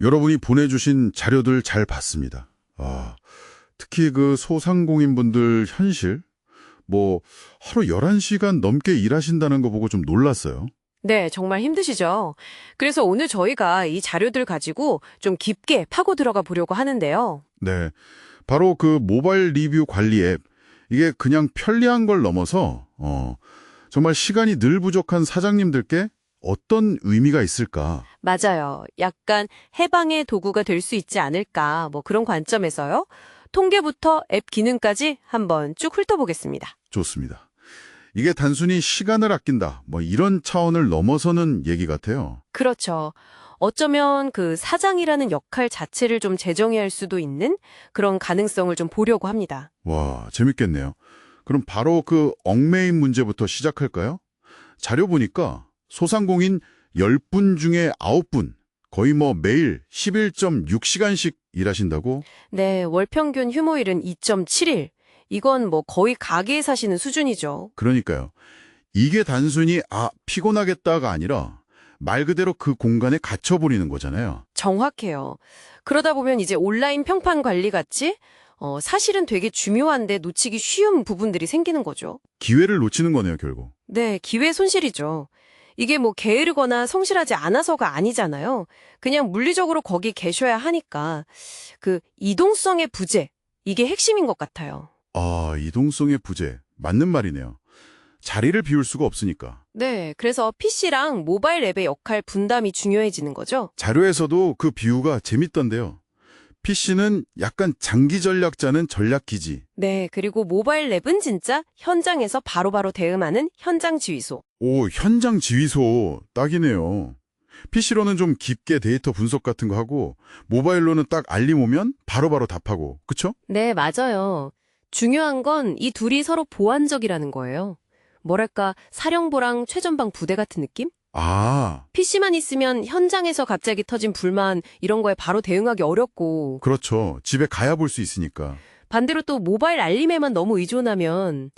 여러분이 보내주신 자료들 잘 봤습니다. 아, 특히 그 소상공인분들 현실, 뭐 하루 11시간 넘게 일하신다는 거 보고 좀 놀랐어요. 네, 정말 힘드시죠? 그래서 오늘 저희가 이 자료들 가지고 좀 깊게 파고 들어가 보려고 하는데요. 네, 바로 그 모바일 리뷰 관리 앱, 이게 그냥 편리한 걸 넘어서 어, 정말 시간이 늘 부족한 사장님들께 어떤 의미가 있을까? 맞아요. 약간 해방의 도구가 될 수 있지 않을까, 뭐 그런 관점에서요. 통계부터 앱 기능까지 한번 쭉 훑어보겠습니다. 좋습니다. 이게 단순히 시간을 아낀다, 뭐 이런 차원을 넘어서는 얘기 같아요. 그렇죠. 어쩌면 그 사장이라는 역할 자체를 좀 재정의할 수도 있는 그런 가능성을 좀 보려고 합니다. 와, 재밌겠네요. 그럼 바로 그 얽매인 문제부터 시작할까요? 자료 보니까 소상공인 10분 중에 9분, 거의 뭐 매일 11.6시간씩 일하신다고? 네, 월 평균 휴무일은 2.7일. 이건 뭐 거의 가게에 사시는 수준이죠. 그러니까요. 이게 단순히 아, 피곤하겠다가 아니라 말 그대로 그 공간에 갇혀버리는 거잖아요. 정확해요. 그러다 보면 이제 온라인 평판 관리 같이 어, 사실은 되게 중요한데 놓치기 쉬운 부분들이 생기는 거죠. 기회를 놓치는 거네요, 결국. 네, 기회 손실이죠. 이게 뭐 게으르거나 성실하지 않아서가 아니잖아요. 그냥 물리적으로 거기 계셔야 하니까 그 이동성의 부재 이게 핵심인 것 같아요. 아, 이동성의 부재. 맞는 말이네요. 자리를 비울 수가 없으니까. 네, 그래서 PC랑 모바일 앱의 역할 분담이 중요해지는 거죠. 자료에서도 그 비유가 재밌던데요. PC는 약간 장기 전략자는 전략기지. 네, 그리고 모바일 앱은 진짜 현장에서 바로바로 대응하는 현장 지휘소. 오, 현장 지휘소 딱이네요. PC로는 좀 깊게 데이터 분석 같은 거 하고 모바일로는 딱 알림 오면 바로 바로 답하고. 그쵸? 네, 맞아요. 중요한 건 이 둘이 서로 보완적이라는 거예요. 뭐랄까, 사령부랑 최전방 부대 같은 느낌? 아, PC만 있으면 현장에서 갑자기 터진 불만 이런 거에 바로 대응하기 어렵고 그렇죠. 집에 가야 볼 수 있으니까. 반대로 또 모바일 알림에만 너무 의존하면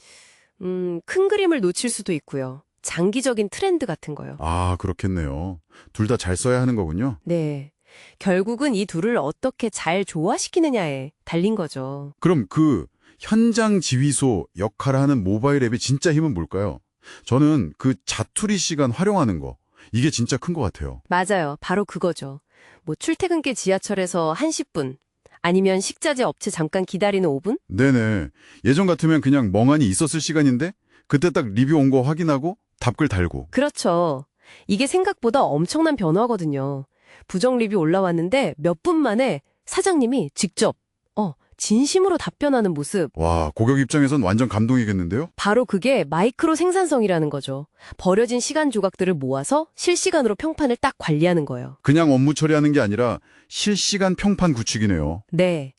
음, 큰 그림을 놓칠 수도 있고요. 장기적인 트렌드 같은 거요. 아, 그렇겠네요. 둘 다 잘 써야 하는 거군요. 네. 결국은 이 둘을 어떻게 잘 조화시키느냐에 달린 거죠. 그럼 그 현장 지휘소 역할을 하는 모바일 앱의 진짜 힘은 뭘까요? 저는 그 자투리 시간 활용하는 거, 이게 진짜 큰 것 같아요. 맞아요. 바로 그거죠. 뭐 출퇴근길 지하철에서 1 10분 아니면 식자재 업체 잠깐 기다리는 5분? 네네. 예전 같으면 그냥 멍하니 있었을 시간인데 그때 딱 리뷰 온 거 확인하고 답글 달고. 그렇죠. 이게 생각보다 엄청난 변화거든요. 부정 리뷰 올라왔는데 몇 분 만에 사장님이 직접 어 진심으로 답변하는 모습. 와, 고객 입장에선 완전 감동이겠는데요? 바로 그게 마이크로 생산성이라는 거죠. 버려진 시간 조각들을 모아서 실시간으로 평판을 딱 관리하는 거예요. 그냥 업무 처리하는 게 아니라 실시간 평판 구축이네요. 네.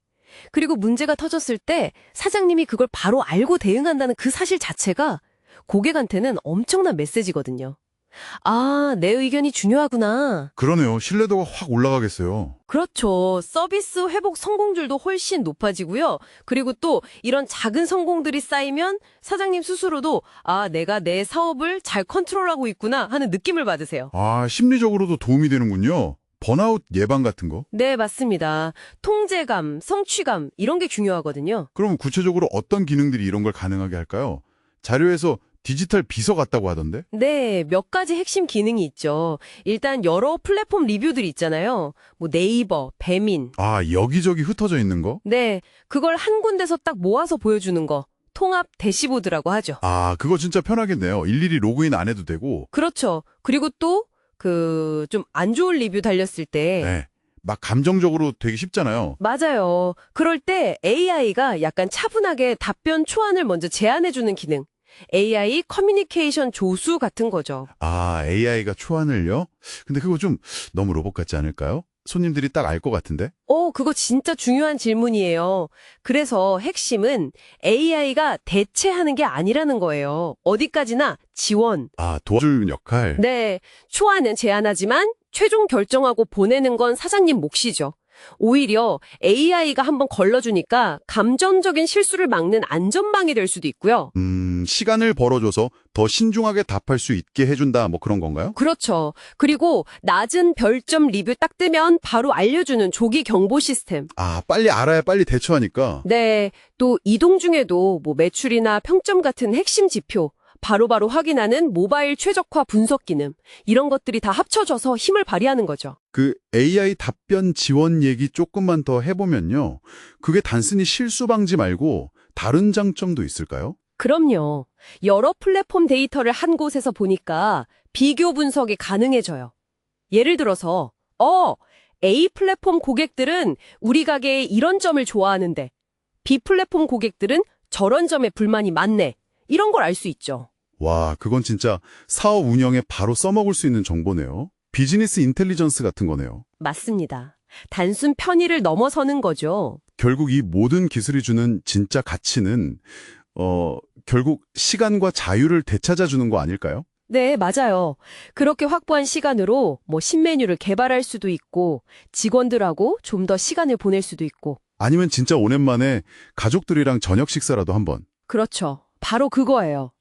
그리고 문제가 터졌을 때 사장님이 그걸 바로 알고 대응한다는 그 사실 자체가 고객한테는 엄청난 메시지거든요. 아, 내 의견이 중요하구나. 그러네요. 신뢰도가 확 올라가겠어요. 그렇죠. 서비스 회복 성공률도 훨씬 높아지고요. 그리고 또 이런 작은 성공들이 쌓이면 사장님 스스로도 아, 내가 내 사업을 잘 컨트롤하고 있구나 하는 느낌을 받으세요. 아, 심리적으로도 도움이 되는군요. 번아웃 예방 같은 거. 네, 맞습니다. 통제감, 성취감 이런 게 중요하거든요. 그럼 구체적으로 어떤 기능들이 이런 걸 가능하게 할까요? 자료에서 디지털 비서 같다고 하던데? 네, 몇 가지 핵심 기능이 있죠. 일단 여러 플랫폼 리뷰들이 있잖아요. 뭐 네이버, 배민. 아, 여기저기 흩어져 있는 거? 네, 그걸 한 군데서 딱 모아서 보여주는 거. 통합 대시보드라고 하죠. 아, 그거 진짜 편하겠네요. 일일이 로그인 안 해도 되고. 그렇죠. 그리고 또 그 좀 안 좋은 리뷰 달렸을 때 네. 막 감정적으로 되게 쉽잖아요. 맞아요. 그럴 때 AI가 약간 차분하게 답변 초안을 먼저 제안해주는 기능. AI 커뮤니케이션 조수 같은 거죠. 아, AI가 초안을요? 근데 그거 좀 너무 로봇 같지 않을까요? 손님들이 딱 알 것 같은데? 어, 그거 진짜 중요한 질문이에요. 그래서 핵심은 AI가 대체하는 게 아니라는 거예요. 어디까지나 지원. 아, 도와줄 역할? 네, 초안은 제안하지만 최종 결정하고 보내는 건 사장님 몫이죠. 오히려 AI가 한번 걸러주니까 감정적인 실수를 막는 안전망이 될 수도 있고요. 음, 시간을 벌어줘서 더 신중하게 답할 수 있게 해준다, 뭐 그런 건가요? 그렇죠. 그리고 낮은 별점 리뷰 딱 뜨면 바로 알려주는 조기 경보 시스템. 아, 빨리 알아야 빨리 대처하니까. 네, 또 이동 중에도 뭐 매출이나 평점 같은 핵심 지표 바로바로 확인하는 모바일 최적화 분석 기능 이런 것들이 다 합쳐져서 힘을 발휘하는 거죠. 그 AI 답변 지원 얘기 조금만 더 해보면요. 그게 단순히 실수 방지 말고 다른 장점도 있을까요? 그럼요. 여러 플랫폼 데이터를 한 곳에서 보니까 비교 분석이 가능해져요. 예를 들어서 어, A 플랫폼 고객들은 우리 가게의 이런 점을 좋아하는데 B 플랫폼 고객들은 저런 점에 불만이 많네. 이런 걸 알 수 있죠. 와, 그건 진짜 사업 운영에 바로 써먹을 수 있는 정보네요. 비즈니스 인텔리전스 같은 거네요. 맞습니다. 단순 편의를 넘어서는 거죠. 결국 이 모든 기술이 주는 진짜 가치는 어, 결국 시간과 자유를 되찾아주는 거 아닐까요? 네, 맞아요. 그렇게 확보한 시간으로 뭐 신메뉴를 개발할 수도 있고 직원들하고 좀 더 시간을 보낼 수도 있고 아니면 진짜 오랜만에 가족들이랑 저녁 식사라도 한번. 그렇죠. 바로 그거예요.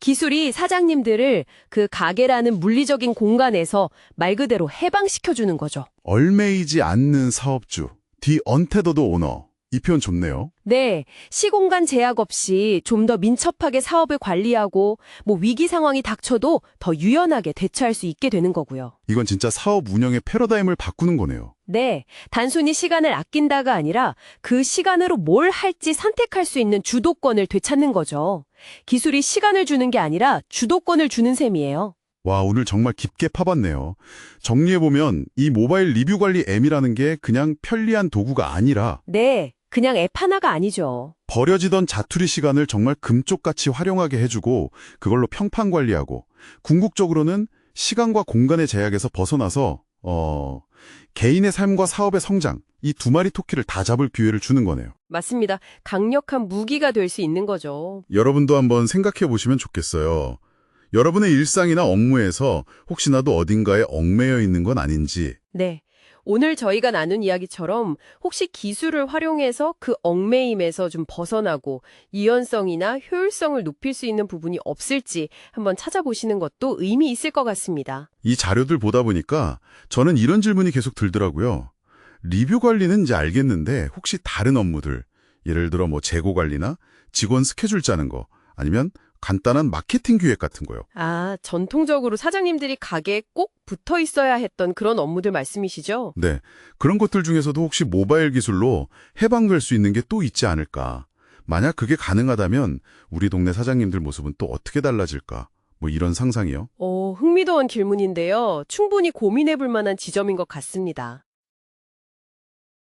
기술이 사장님들을 그 가게라는 물리적인 공간에서 말 그대로 해방시켜주는 거죠. 얼매이지 않는 사업주, 디 언테더드 오너. 이 표현 좋네요. 네, 시공간 제약 없이 좀 더 민첩하게 사업을 관리하고 뭐 위기 상황이 닥쳐도 더 유연하게 대처할 수 있게 되는 거고요. 이건 진짜 사업 운영의 패러다임을 바꾸는 거네요. 네, 단순히 시간을 아낀다가 아니라 그 시간으로 뭘 할지 선택할 수 있는 주도권을 되찾는 거죠. 기술이 시간을 주는 게 아니라 주도권을 주는 셈이에요. 와, 오늘 정말 깊게 파봤네요. 정리해보면 이 모바일 리뷰 관리 M이라는 게 그냥 편리한 도구가 아니라 네, 그냥 앱 하나가 아니죠. 버려지던 자투리 시간을 정말 금쪽같이 활용하게 해주고 그걸로 평판 관리하고 궁극적으로는 시간과 공간의 제약에서 벗어나서 어 개인의 삶과 사업의 성장 이 두 마리 토끼를 다 잡을 기회를 주는 거네요. 맞습니다. 강력한 무기가 될 수 있는 거죠. 여러분도 한번 생각해 보시면 좋겠어요. 여러분의 일상이나 업무에서 혹시나도 어딘가에 얽매여 있는 건 아닌지 네. 오늘 저희가 나눈 이야기처럼 혹시 기술을 활용해서 그 얽매임에서 좀 벗어나고 유연성이나 효율성을 높일 수 있는 부분이 없을지 한번 찾아보시는 것도 의미 있을 것 같습니다. 이 자료들 보다 보니까 저는 이런 질문이 계속 들더라고요. 리뷰 관리는 이제 알겠는데 혹시 다른 업무들, 예를 들어 뭐 재고 관리나 직원 스케줄 짜는 거, 아니면 간단한 마케팅 기획 같은 거요. 아, 전통적으로 사장님들이 가게에 꼭 붙어 있어야 했던 그런 업무들 말씀이시죠? 네, 그런 것들 중에서도 혹시 모바일 기술로 해방될 수 있는 게 또 있지 않을까. 만약 그게 가능하다면 우리 동네 사장님들 모습은 또 어떻게 달라질까. 뭐 이런 상상이요. 어, 흥미로운 질문인데요. 충분히 고민해 볼 만한 지점인 것 같습니다.